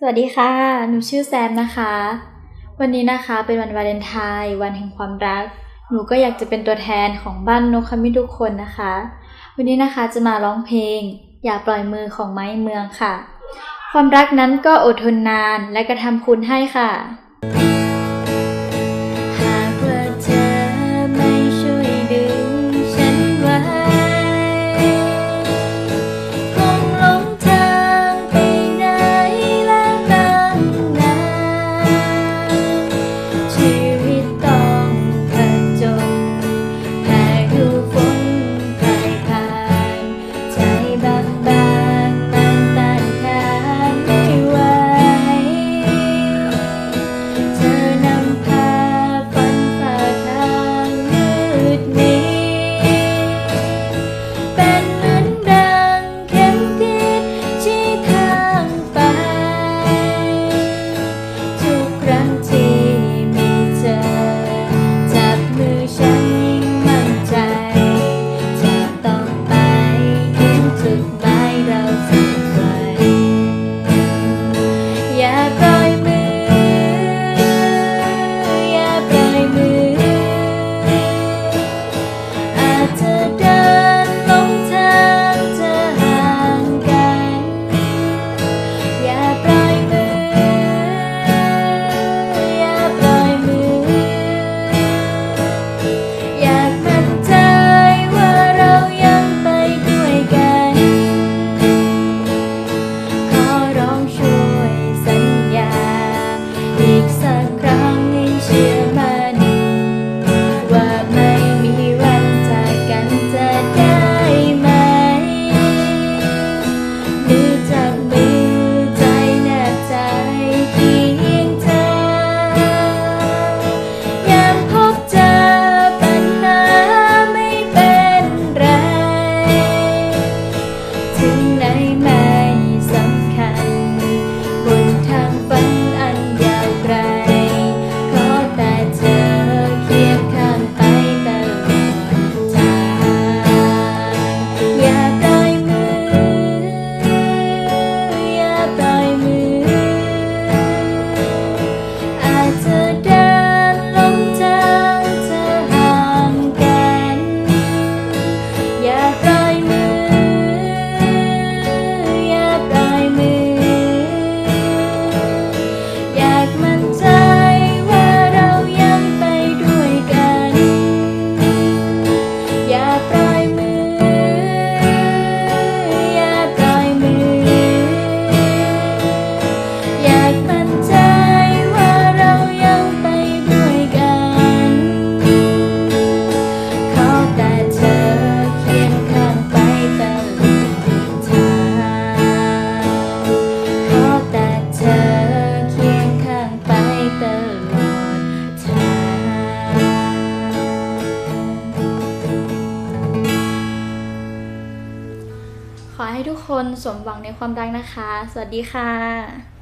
สวัสดีค่ะ หนูชื่อแซมนะคะ วันนี้นะคะเป็นวันวาเลนไทน์วันแห่งความรัก หนูก็อยากจะเป็นตัวแทนของบ้านนกคามิทุกคนนะคะ วันนี้นะคะจะมาร้องเพลง อย่าปล่อยมือของไม้เมืองค่ะ ความรักนั้นก็อดทนนานและกระทำคุณให้ค่ะ ขอให้ทุกคนสมหวังในความรักนะคะ สวัสดีค่ะ